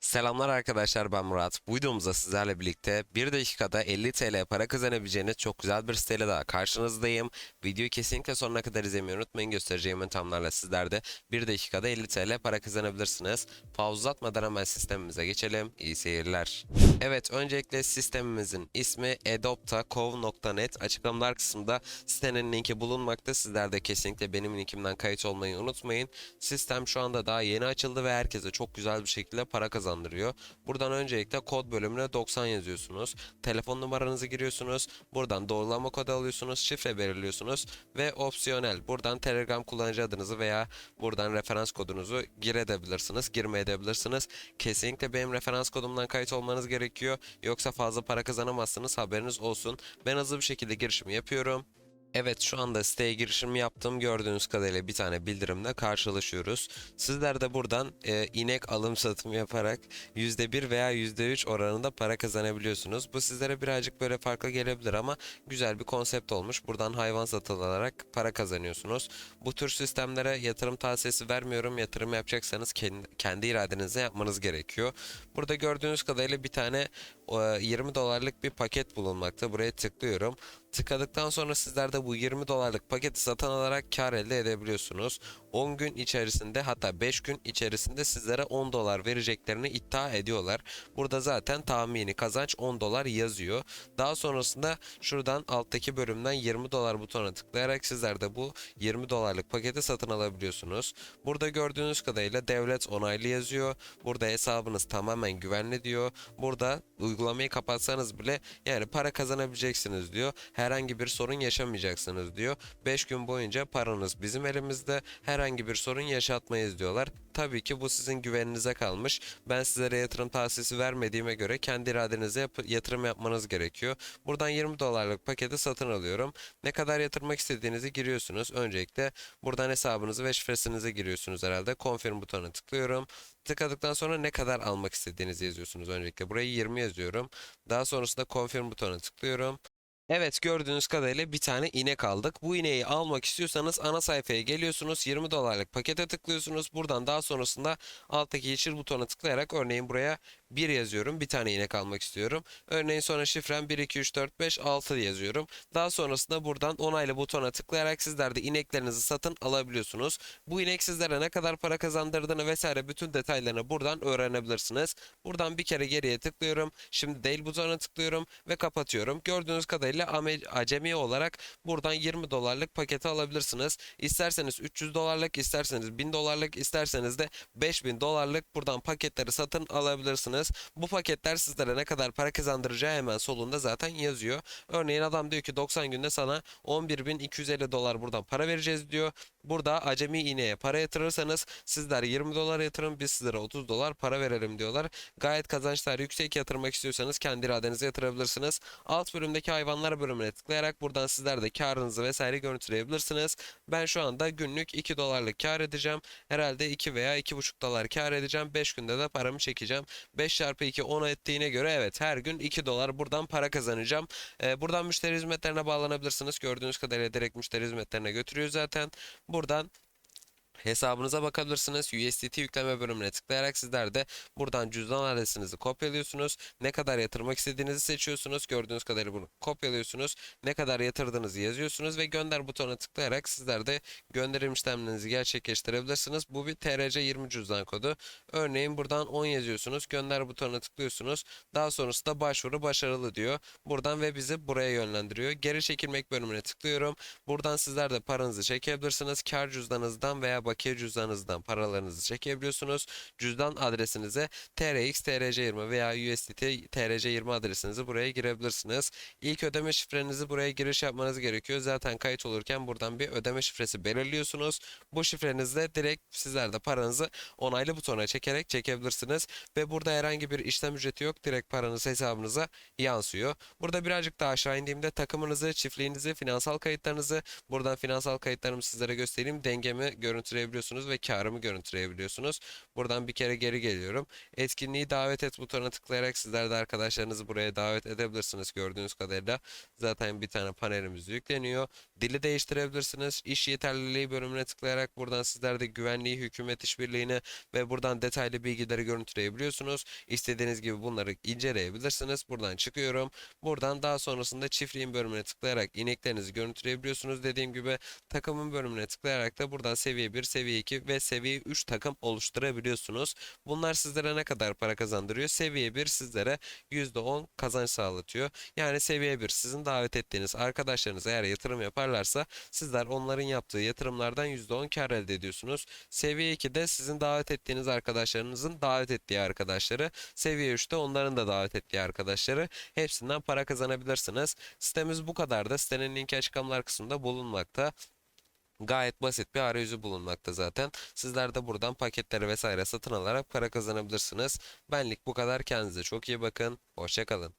Selamlar arkadaşlar ben Murat. Bu videomuzda sizlerle birlikte 1 dakikada 50 TL para kazanabileceğiniz çok güzel bir siteyle daha karşınızdayım. Videoyu kesinlikle sonuna kadar izlemeyi unutmayın. Göstereceğim yöntemlerle sizler de 1 dakikada 50 TL para kazanabilirsiniz. Fazla uzatmadan hemen sistemimize geçelim. İyi seyirler. Evet öncelikle sistemimizin ismi edopta.cov.net açıklamalar kısmında sitenin linki bulunmakta. Sizler de kesinlikle benim linkimden kayıt olmayı unutmayın. Sistem şu anda daha yeni açıldı ve herkese çok güzel bir şekilde para kazandırıyor. Buradan öncelikle kod bölümüne 90 yazıyorsunuz. Telefon numaranızı giriyorsunuz. Buradan doğrulama kodu alıyorsunuz. Şifre belirliyorsunuz ve opsiyonel. Buradan Telegram kullanıcı adınızı veya buradan referans kodunuzu girebilirsiniz, girme edebilirsiniz. Kesinlikle benim referans kodumdan kayıt olmanız gerekiyor. Yoksa fazla para kazanamazsınız. Haberiniz olsun. Ben hızlı bir şekilde girişimi yapıyorum. Evet şu anda siteye girişim yaptım. Gördüğünüz kadarıyla bir tane bildirimle karşılaşıyoruz. Sizler de buradan e, inek alım satım yaparak %1 veya %3 oranında para kazanabiliyorsunuz. Bu sizlere birazcık böyle farklı gelebilir ama güzel bir konsept olmuş. Buradan hayvan satın alarak para kazanıyorsunuz. Bu tür sistemlere yatırım tavsiyesi vermiyorum. Yatırım yapacaksanız kendi, kendi iradenizle yapmanız gerekiyor. Burada gördüğünüz kadarıyla bir tane e, 20 dolarlık bir paket bulunmakta. Buraya tıklıyorum. Tıkladıktan sonra sizler de bu 20 dolarlık paketi satın alarak kar elde edebiliyorsunuz. 10 gün içerisinde hatta 5 gün içerisinde sizlere 10 dolar vereceklerini iddia ediyorlar. Burada zaten tahmini kazanç 10 dolar yazıyor. Daha sonrasında şuradan alttaki bölümden 20 dolar butonuna tıklayarak sizler de bu 20 dolarlık paketi satın alabiliyorsunuz. Burada gördüğünüz kadarıyla devlet onaylı yazıyor. Burada hesabınız tamamen güvenli diyor. Burada uygulamayı kapatsanız bile yani para kazanabileceksiniz diyor. Herhangi bir sorun yaşamayacaksınız diyor. 5 gün boyunca paranız bizim elimizde. Herhangi bir sorun yaşatmayız diyorlar. Tabii ki bu sizin güveninize kalmış. Ben sizlere yatırım tavsiyesi vermediğime göre kendi iradenize yap- yatırım yapmanız gerekiyor. Buradan 20 dolarlık paketi satın alıyorum. Ne kadar yatırmak istediğinizi giriyorsunuz. Öncelikle buradan hesabınızı ve şifresinizi giriyorsunuz herhalde. Confirm butonuna tıklıyorum. Tıkladıktan sonra ne kadar almak istediğinizi yazıyorsunuz öncelikle. Burayı 20 yazıyorum. Daha sonrasında confirm butonuna tıklıyorum. Evet gördüğünüz kadarıyla bir tane inek aldık. Bu ineği almak istiyorsanız ana sayfaya geliyorsunuz. 20 dolarlık pakete tıklıyorsunuz. Buradan daha sonrasında alttaki yeşil butona tıklayarak örneğin buraya 1 yazıyorum. Bir tane inek almak istiyorum. Örneğin sonra şifrem 1, 2, 3, 4, 5, 6 yazıyorum. Daha sonrasında buradan onaylı butona tıklayarak sizler de ineklerinizi satın alabiliyorsunuz. Bu inek sizlere ne kadar para kazandırdığını vesaire bütün detaylarını buradan öğrenebilirsiniz. Buradan bir kere geriye tıklıyorum. Şimdi değil butonuna tıklıyorum ve kapatıyorum. Gördüğünüz kadarıyla ame- acemi olarak buradan 20 dolarlık paketi alabilirsiniz. İsterseniz 300 dolarlık, isterseniz 1000 dolarlık, isterseniz de 5000 dolarlık buradan paketleri satın alabilirsiniz. Bu paketler sizlere ne kadar para kazandıracağı hemen solunda zaten yazıyor. Örneğin adam diyor ki 90 günde sana 11.250 dolar buradan para vereceğiz diyor. Burada acemi iğneye para yatırırsanız sizler 20 dolar yatırın biz sizlere 30 dolar para verelim diyorlar. Gayet kazançlar yüksek yatırmak istiyorsanız kendi iradenize yatırabilirsiniz. Alt bölümdeki hayvanlar bölümüne tıklayarak buradan sizler de karınızı vesaire görüntüleyebilirsiniz. Ben şu anda günlük 2 dolarlık kar edeceğim. Herhalde 2 veya 2,5 dolar kar edeceğim. 5 günde de paramı çekeceğim. 5 çarpı 2 10 ettiğine göre evet her gün 2 dolar buradan para kazanacağım. Ee, buradan müşteri hizmetlerine bağlanabilirsiniz. Gördüğünüz kadarıyla direkt müşteri hizmetlerine götürüyor zaten. Buradan hesabınıza bakabilirsiniz. USDT yükleme bölümüne tıklayarak sizler de buradan cüzdan adresinizi kopyalıyorsunuz. Ne kadar yatırmak istediğinizi seçiyorsunuz. Gördüğünüz kadarıyla bunu kopyalıyorsunuz. Ne kadar yatırdığınızı yazıyorsunuz ve gönder butonuna tıklayarak sizler de gönderim işlemlerinizi gerçekleştirebilirsiniz. Bu bir TRC20 cüzdan kodu. Örneğin buradan 10 yazıyorsunuz. Gönder butonuna tıklıyorsunuz. Daha sonrasında başvuru başarılı diyor. Buradan ve bizi buraya yönlendiriyor. Geri çekilmek bölümüne tıklıyorum. Buradan sizler de paranızı çekebilirsiniz. Kar cüzdanınızdan veya bakiye cüzdanınızdan paralarınızı çekebiliyorsunuz. Cüzdan adresinize TRX TRC20 veya USDT TRC20 adresinizi buraya girebilirsiniz. İlk ödeme şifrenizi buraya giriş yapmanız gerekiyor. Zaten kayıt olurken buradan bir ödeme şifresi belirliyorsunuz. Bu şifrenizle direkt sizler de paranızı onaylı butona çekerek çekebilirsiniz. Ve burada herhangi bir işlem ücreti yok. Direkt paranız hesabınıza yansıyor. Burada birazcık daha aşağı indiğimde takımınızı, çiftliğinizi, finansal kayıtlarınızı buradan finansal kayıtlarımı sizlere göstereyim. Dengemi görüntüleyebilirsiniz görüntüleyebiliyorsunuz ve karımı görüntüleyebiliyorsunuz. Buradan bir kere geri geliyorum. Etkinliği davet et butonuna tıklayarak sizler de arkadaşlarınızı buraya davet edebilirsiniz gördüğünüz kadarıyla. Zaten bir tane panelimiz yükleniyor. Dili değiştirebilirsiniz. İş yeterliliği bölümüne tıklayarak buradan sizler de güvenliği, hükümet işbirliğini ve buradan detaylı bilgileri görüntüleyebiliyorsunuz. İstediğiniz gibi bunları inceleyebilirsiniz. Buradan çıkıyorum. Buradan daha sonrasında çiftliğin bölümüne tıklayarak ineklerinizi görüntüleyebiliyorsunuz. Dediğim gibi takımın bölümüne tıklayarak da buradan seviye 1, seviye 2 ve seviye 3 takım oluşturabiliyorsunuz. Bunlar sizlere ne kadar para kazandırıyor? Seviye 1 sizlere %10 kazanç sağlatıyor. Yani seviye 1 sizin davet ettiğiniz arkadaşlarınız eğer yatırım yaparlarsa sizler onların yaptığı yatırımlardan %10 kar elde ediyorsunuz. Seviye 2'de sizin davet ettiğiniz arkadaşlarınızın davet ettiği arkadaşları. Seviye 3'te onların da davet ettiği arkadaşları. Hepsinden para kazanabilirsiniz. Sitemiz bu kadar da sitenin linki açıklamalar kısmında bulunmakta. Gayet basit bir arayüzü bulunmakta zaten. Sizler de buradan paketleri vesaire satın alarak para kazanabilirsiniz. Benlik bu kadar. Kendinize çok iyi bakın. Hoşçakalın.